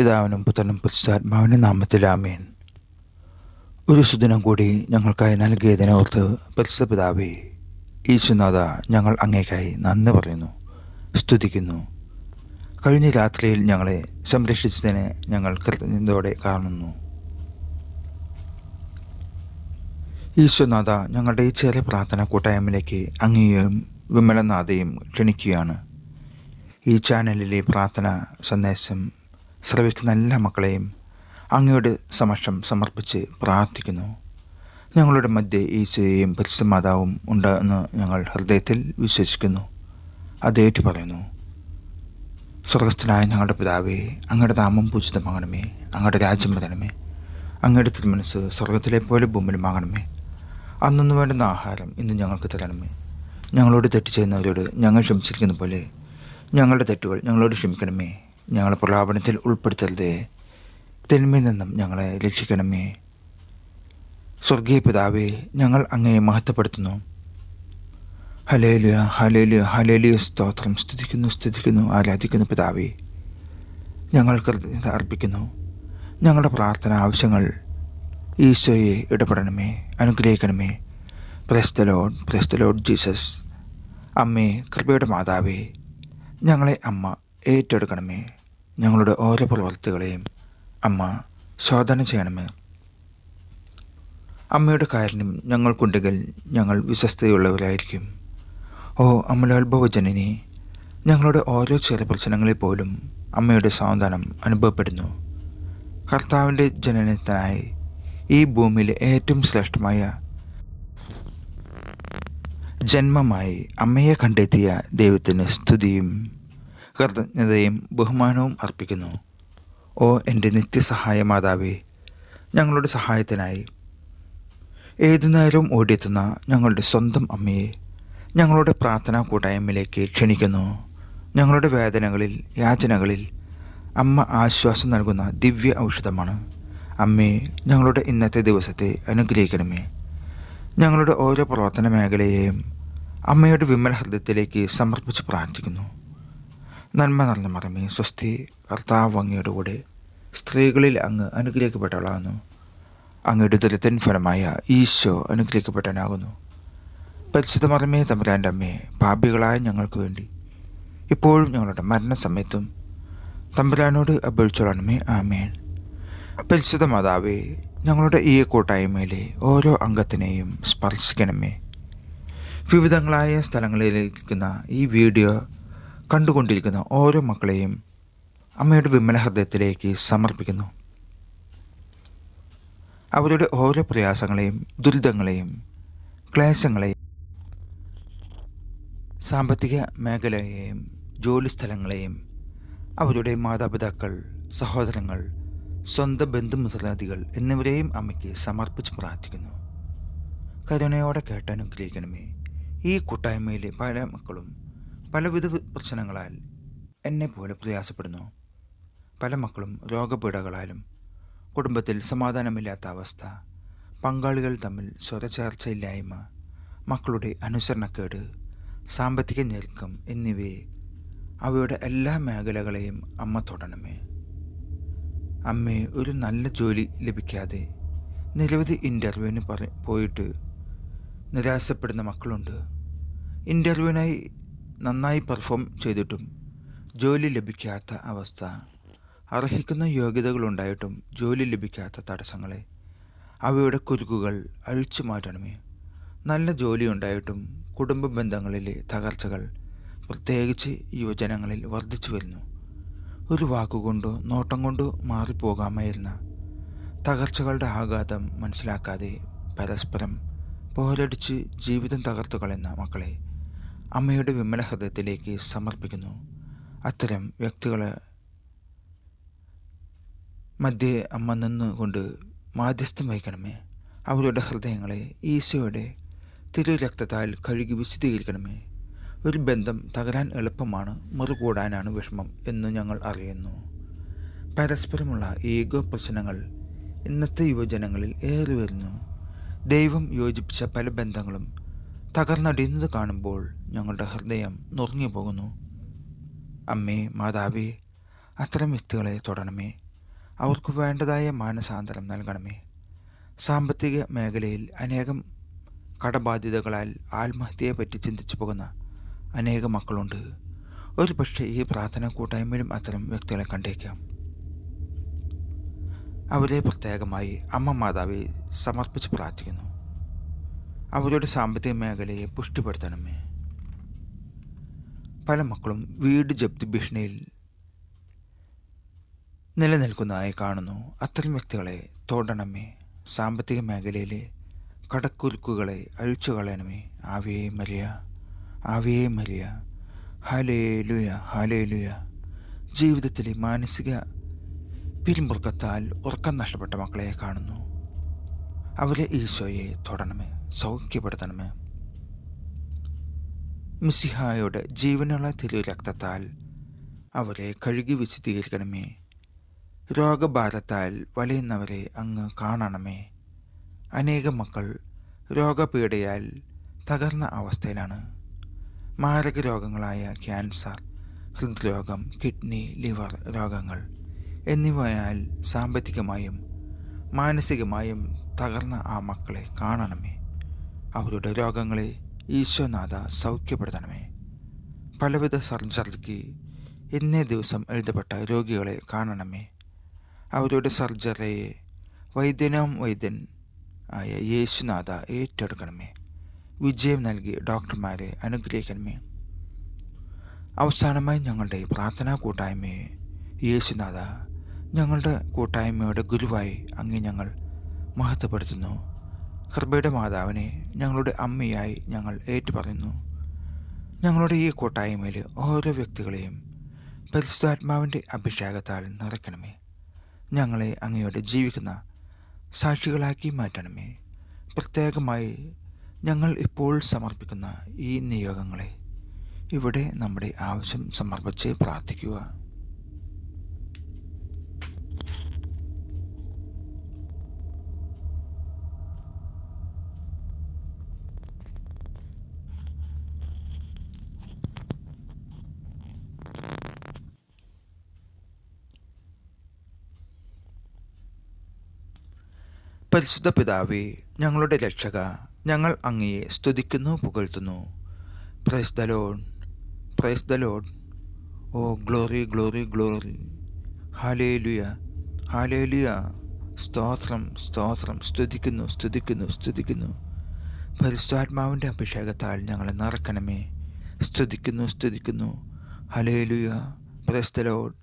പിതാവിനും പുത്രനും നാമത്തിൽ നാമത്തിലാമേൻ ഒരു സുദിനം കൂടി ഞങ്ങൾക്കായി നൽകിയതിനെ ഓർത്ത് പരിശുദ്ധ പിതാവേ ഈശുനാഥ ഞങ്ങൾ അങ്ങേക്കായി നന്ദി പറയുന്നു സ്തുതിക്കുന്നു. കഴിഞ്ഞ രാത്രിയിൽ ഞങ്ങളെ സംരക്ഷിച്ചതിന് ഞങ്ങൾ കൃതജ്ഞതയോടെ കാണുന്നു. ഈശ്വനാഥ ഞങ്ങളുടെ ഈ ചെറിയ പ്രാർത്ഥന കൂട്ടായ്മയിലേക്ക് അങ്ങേയും വിമലനാഥയും ക്ഷണിക്കുകയാണ്. ഈ ചാനലിലെ പ്രാർത്ഥന സന്ദേശം ശ്രവിക്കുന്ന എല്ലാ മക്കളെയും അങ്ങയുടെ സമക്ഷം സമർപ്പിച്ച് പ്രാർത്ഥിക്കുന്നു. ഞങ്ങളുടെ മധ്യ ഈശോയെയും പരിശുദ്ധ മാതാവും ഉണ്ട് എന്ന് ഞങ്ങൾ ഹൃദയത്തിൽ വിശ്വസിക്കുന്നു. അതേറ്റു പറയുന്നു. സ്വർഗസ്ഥനായ ഞങ്ങളുടെ പിതാവേ അങ്ങയുടെ നാമം പൂജിതമാകണമേ. അങ്ങയുടെ രാജ്യം വരണമേ. അങ്ങയുടെ തിരുമനസ് സ്വർഗത്തിലെ പോലെ ഭൂമിലുമാകണമേ അന്നു വേണ്ടുന്ന ആഹാരം ഇന്ന് ഞങ്ങൾക്ക് തരണമേ. ഞങ്ങളോട് തെറ്റ് ചെയ്യുന്നവരോട് ഞങ്ങൾ ക്ഷമിച്ചിരിക്കുന്ന പോലെ ഞങ്ങളുടെ തെറ്റുകൾ ഞങ്ങളോട് ക്ഷമിക്കണമേ. ഞങ്ങളെ പ്രലാപനത്തിൽ ഉൾപ്പെടുത്തരുതേ. തിന്മയിൽ നിന്നും ഞങ്ങളെ രക്ഷിക്കണമേ. സ്വർഗീയ പിതാവേ ഞങ്ങൾ അങ്ങയെ മഹത്വപ്പെടുത്തുന്നു. ഹലേലിയ ഹലേലിയ ഹലേലിയ സ്തോത്രം. സ്തുതിക്കുന്നു സ്തുതിക്കുന്നു ആരാധിക്കുന്നു പിതാവേ. ഞങ്ങൾ കൃതജ്ഞത അർപ്പിക്കുന്നു. ഞങ്ങളുടെ പ്രാർത്ഥന ആവശ്യങ്ങൾ ഈശോയെ ഇടപെടണമേ അനുഗ്രഹിക്കണമേ. പ്രസ്തലോഡ് പ്രസ്തലോഡ് പ്രസ്ത ലോഡ് ജീസസ് അമ്മേ കൃപയുടെ മാതാവേ ഞങ്ങളെ അമ്മ ഏറ്റെടുക്കണമേ. ഞങ്ങളുടെ ഓരോ പ്രവർത്തികളെയും അമ്മ ശോധന ചെയ്യണമേ. അമ്മയുടെ കാരുണ്യം ഞങ്ങൾക്കുണ്ടെങ്കിൽ ഞങ്ങൾ വിശ്വസ്തയുള്ളവരായിരിക്കും ഓ അമലോത്ഭവജനനി ഞങ്ങളുടെ ഓരോ ചെറിയ പ്രശ്നങ്ങളിൽ പോലും അമ്മയുടെ സാന്ത്വനം അനുഭവപ്പെടുന്നു. കർത്താവിന്റെ ജനനത്തിനായി ഈ ഭൂമിയിലെ ഏറ്റവും ശ്രേഷ്ഠമായ ജന്മമായി അമ്മയെ കണ്ടെത്തിയ ദൈവത്തിന് സ്തുതിയും. കൃതജ്ഞതയും ബഹുമാനവും അർപ്പിക്കുന്നു. ഓ എന്റെ നിത്യസഹായ മാതാവേ ഞങ്ങളുടെ സഹായത്തിനായി. ഏതു നേരവും ഓടിയെത്തുന്ന ഞങ്ങളുടെ സ്വന്തം അമ്മയെ ഞങ്ങളുടെ പ്രാർത്ഥനാ കൂട്ടായ്മയിലേക്ക് ക്ഷണിക്കുന്നു. ഞങ്ങളുടെ വേദനകളിൽ യാചനകളിൽ അമ്മ ആശ്വാസം നൽകുന്ന ദിവ്യ ഔഷധമാണ്. അമ്മേ ഞങ്ങളുടെ ഇന്നത്തെ ദിവസത്തെ അനുഗ്രഹിക്കണമേ. ഞങ്ങളുടെ ഓരോ പ്രവർത്തന മേഖലയെയും അമ്മയുടെ വിമല ഹൃദയത്തിലേക്ക് സമർപ്പിച്ച് പ്രാർത്ഥിക്കുന്നു. നന്മ നിറഞ്ഞ മറമേ സ്വസ്തി കർത്താവ് അങ്ങയുടെ കൂടെ സ്ത്രീകളിൽ അങ്ങ് അനുഗ്രഹിക്കപ്പെട്ടവളാകുന്നു. അങ്ങയുടെ ദുരിതൻ ഫലമായ ഈശോ അനുഗ്രഹിക്കപ്പെട്ടവനാകുന്നു. പരിശുദ്ധ മറമേ തമ്പുരാന്റെ അമ്മയെ പാപികളായ ഞങ്ങൾക്ക് വേണ്ടി ഇപ്പോഴും ഞങ്ങളുടെ മരണസമയത്തും തമ്പുരാനോട് അപേക്ഷിച്ചോളണമേ ആമേൻ. പരിശുദ്ധ മാതാവേ ഞങ്ങളുടെ ഈ കൂട്ടായ്മയിലെ ഓരോ അംഗത്തിനെയും സ്പർശിക്കണമേ. വിവിധങ്ങളായ സ്ഥലങ്ങളിലിരിക്കുന്ന ഈ വീഡിയോ കണ്ടുകൊണ്ടിരിക്കുന്ന ഓരോ മക്കളെയും അമ്മയുടെ വിമല ഹൃദയത്തിലേക്ക് സമർപ്പിക്കുന്നു. അവരുടെ ഓരോ പ്രയാസങ്ങളെയും ദുരിതങ്ങളെയും ക്ലേശങ്ങളെയും സാമ്പത്തിക മേഖലയെയും ജോലിസ്ഥലങ്ങളെയും അവരുടെ മാതാപിതാക്കൾ സഹോദരങ്ങൾ സ്വന്തം ബന്ധുമുതലാദികൾ എന്നിവരെയും അമ്മയ്ക്ക് സമർപ്പിച്ച് പ്രാർത്ഥിക്കുന്നു. കരുണയോടെ കേട്ടനുഗ്രഹിക്കണമേ ഈ കൂട്ടായ്മയിലെ പല മക്കളും പലവിധ പ്രശ്നങ്ങളാൽ എന്നെ പോലെ പ്രയാസപ്പെടുന്നു. പല മക്കളും രോഗപീഠകളാലും കുടുംബത്തിൽ സമാധാനമില്ലാത്ത അവസ്ഥ പങ്കാളികൾ തമ്മിൽ സ്വരചേർച്ചയില്ലായ്മ മക്കളുടെ അനുസരണക്കേട് സാമ്പത്തിക ഞെരുക്കം എന്നിവയെ അവയുടെ എല്ലാ മേഖലകളെയും അമ്മ തൊടണമേ. അമ്മയെ ഒരു നല്ല ജോലി ലഭിക്കാതെ നിരവധി ഇന്റർവ്യൂവിന് പറ പോയിട്ട് നിരാശപ്പെടുന്ന മക്കളുണ്ട്. ഇന്റർവ്യൂവിനായി നന്നായി പെർഫോം ചെയ്തിട്ടും ജോലി ലഭിക്കാത്ത അവസ്ഥ. അർഹിക്കുന്ന യോഗ്യതകളുണ്ടായിട്ടും ജോലി ലഭിക്കാത്ത തടസ്സങ്ങളെ. അവയുടെ കുരുക്കുകൾ അഴിച്ചു മാറ്റണമേ. നല്ല ജോലി ഉണ്ടായിട്ടും കുടുംബ ബന്ധങ്ങളിലെ തകർച്ചകൾ പ്രത്യേകിച്ച് യുവജനങ്ങളിൽ വർദ്ധിച്ചു വരുന്നു. ഒരു വാക്കുകൊണ്ടോ നോട്ടം കൊണ്ടോ മാറിപ്പോകാമായിരുന്ന തകർച്ചകളുടെ ആഘാതം മനസ്സിലാക്കാതെ പരസ്പരം പോരടിച്ച് ജീവിതം തകർത്തു കളയുന്ന മക്കളെ അമ്മയുടെ വിമല ഹൃദയത്തിലേക്ക് സമർപ്പിക്കുന്നു. അത്തരം വ്യക്തികളെ മധ്യേ അമ്മ നിന്നുകൊണ്ട് മാധ്യസ്ഥം വഹിക്കണമേ. അവരുടെ ഹൃദയങ്ങളെ ഈശോയുടെ തിരു രക്തത്താൽ കഴുകി വിശദീകരിക്കണമേ ഒരു ബന്ധം തകരാൻ എളുപ്പമാണ് മറുകൂടാനാണ് വിഷമം എന്ന് ഞങ്ങൾ അറിയുന്നു. പരസ്പരമുള്ള ഈഗോ പ്രശ്നങ്ങൾ ഇന്നത്തെ യുവജനങ്ങളിൽ ഏറി വരുന്നു ദൈവം യോജിപ്പിച്ച പല ബന്ധങ്ങളും തകർന്നടിയുന്നത് കാണുമ്പോൾ ഞങ്ങളുടെ ഹൃദയം നുറങ്ങി പോകുന്നു. അമ്മേ മാതാവേ അത്തരം വ്യക്തികളെ തൊടണമേ. അവർക്ക് വേണ്ടതായ മാനസാന്തരം നൽകണമേ. സാമ്പത്തിക മേഖലയിൽ അനേകം കടബാധ്യതകളാൽ ആത്മഹത്യയെ പറ്റി ചിന്തിച്ചു പോകുന്ന അനേകം മക്കളുണ്ട്. ഒരു പക്ഷേ ഈ പ്രാർത്ഥന കൂട്ടായ്മയിലും അത്തരം വ്യക്തികളെ കണ്ടേക്കാം. അവരെ പ്രത്യേകമായി അമ്മ മാതാവെ സമർപ്പിച്ച് പ്രാർത്ഥിക്കുന്നു. അവരുടെ സാമ്പത്തിക മേഖലയെ പുഷ്ടിപ്പെടുത്തണമേ. പല മക്കളും വീട് ജപ്തി ഭീഷണിയിൽ നിലനിൽക്കുന്നതായി കാണുന്നു. അത്തരം വ്യക്തികളെ തോടണമേ സാമ്പത്തിക മേഖലയിലെ കടക്കുരുക്കുകളെ അഴിച്ചു കളയണമേ. Ave Maria Ave Maria. Hallelujah ലുയ ജീവിതത്തിലെ മാനസിക പിരിമുറുക്കത്താൽ ഉറക്കം നഷ്ടപ്പെട്ട മക്കളെ കാണുന്നു. അവരെ ഈശോയെ തൊടണമേ സൗഖ്യപ്പെടുത്തണമേ. മിസിഹായുടെ ജീവനുള്ള തിരു രക്തത്താൽ അവരെ കഴുകി വിശദീകരിക്കണമേ രോഗഭാരത്താൽ വലയുന്നവരെ അങ്ങ് കാണണമേ. അനേകം മക്കൾ രോഗപീഡയാൽ തകർന്ന അവസ്ഥയിലാണ്. മാരക രോഗങ്ങളായ ക്യാൻസർ ഹൃദ്രോഗം കിഡ്നി ലിവർ രോഗങ്ങൾ എന്നിവയാൽ സാമ്പത്തികമായും മാനസികമായും തകർന്ന ആ മക്കളെ കാണണമേ. അവരുടെ രോഗങ്ങളെ ഈശോനാഥ സൗഖ്യപ്പെടുത്തണമേ. പലവിധ സർജറിക്ക് ഇന്നേ ദിവസം എഴുതപ്പെട്ട രോഗികളെ കാണണമേ. അവരുടെ സർജറിയെ വൈദ്യനാം വൈദ്യൻ ആയ യേശുനാഥ ഏറ്റെടുക്കണമേ. വിജയം നൽകി ഡോക്ടർമാരെ അനുഗ്രഹിക്കണമേ. അവസാനമായി ഞങ്ങളുടെ പ്രാർത്ഥനാ കൂട്ടായ്മയെ യേശുനാഥ ഞങ്ങളുടെ കൂട്ടായ്മയുടെ ഗുരുവായി അങ്ങേ ഞങ്ങൾ മഹത്വപ്പെടുത്തുന്നു. കൃപയുടെ മാതാവിനെ ഞങ്ങളുടെ അമ്മയായി ഞങ്ങൾ ഏറ്റുപറയുന്നു. ഞങ്ങളുടെ ഈ കൂട്ടായ്മയിൽ ഓരോ വ്യക്തികളെയും പരിശുദ്ധാത്മാവിന്റെ അഭിഷേകത്താൽ നിറയ്ക്കണമേ. ഞങ്ങളെ അങ്ങയോട് ജീവിക്കുന്ന സാക്ഷികളാക്കി മാറ്റണമേ. പ്രത്യേകമായി ഞങ്ങൾ ഇപ്പോൾ സമർപ്പിക്കുന്ന ഈ നിയോഗങ്ങളെ ഇവിടെ നമ്മുടെ ആവശ്യം സമർപ്പിച്ച് പ്രാർത്ഥിക്കുക. പരിശുദ്ധ പിതാവേ ഞങ്ങളുടെ രക്ഷക ഞങ്ങൾ അങ്ങയെ സ്തുതിക്കുന്നു പുകഴ്ത്തുന്നു. Praise the Lord praise the Lord oh glory glory glory hallelujah hallelujah സ്തോത്രം സ്തോത്രം. സ്തുതിക്കുന്നു സ്തുതിക്കുന്നു സ്തുതിക്കുന്നു. പരിശുദ്ധാത്മാവിന്റെ അഭിഷേകത്താൽ ഞങ്ങളെ നിറക്കണമേ. സ്തുതിക്കുന്നു സ്തുതിക്കുന്നു. Hallelujah praise the Lord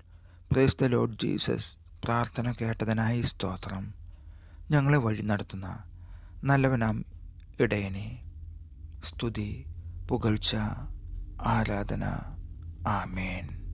praise the Lord Jesus പ്രാർത്ഥന കേട്ടതിനായി സ്തോത്രം. ഞങ്ങളെ വഴി നടത്തുന്ന നല്ലവനാം ഇടയനെ. സ്തുതി പുകഴ്ച ആരാധന. ആമേൻ.